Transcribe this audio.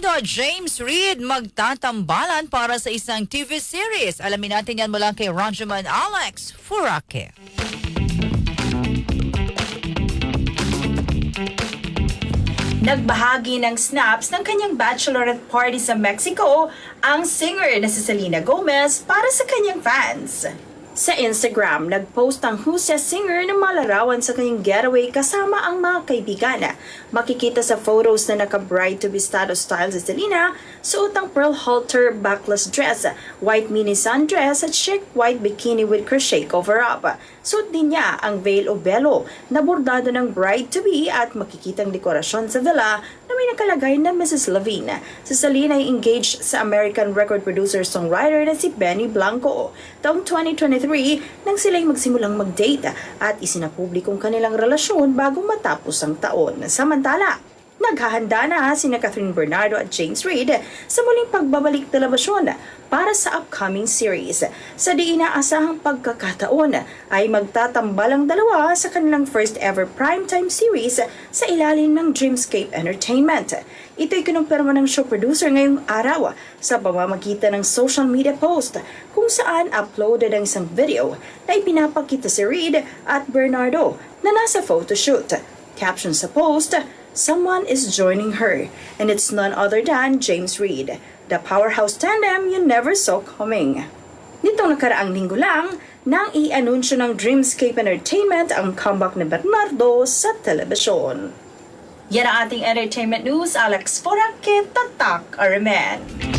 At James Reid magtatambalan para sa isang TV series. Alamin natin yan mula kay Ranjaman Alex Furake. Nagbahagi ng snaps ng kanyang bachelorette party sa Mexico ang singer na si Selena Gomez para sa kanyang fans. Sa Instagram, nagpost ang Husia singer na malarawan sa kanyang getaway kasama ang mga kaibigan. Makikita sa photos na naka-bride-to-be status style si Selena, suot ang pearl halter backless dress, white mini sundress at chic white bikini with crochet cover-up. Suot din niya ang veil o velo na bordado ng bride-to-be at makikitang dekorasyon sa villa na may nakalagay na Mrs. Levine. Si Selena ay engaged sa American record producer-songwriter na si Benny Blanco. Taong 2023 nang sila'y magsimulang mag-date at isinapublikong kanilang relasyon bago matapos ang taon. Samantala, Naghahanda na sina Catherine Bernardo at James Reid sa muling pagbabalik telebisyon para sa upcoming series. Sa di inaasahang pagkakataon ay magtatambal ang dalawa sa kanilang first ever primetime series sa ilalim ng Dreamscape Entertainment. Ito'y kinumpirma ng show producer ngayong araw sa pamamagitan ng social media post kung saan uploaded ang isang video na ipinapakita si Reid at Bernardo na nasa photoshoot. Caption sa post, Someone is joining her, and it's none other than James Reid, the powerhouse tandem you never saw coming. Nitong nakaraang linggo lang, nang i-anunsyo ng Dreamscape Entertainment ang comeback ni Bernardo sa telebisyon. Yan ang ating entertainment news. Alex Forake, Tatak, Aramen.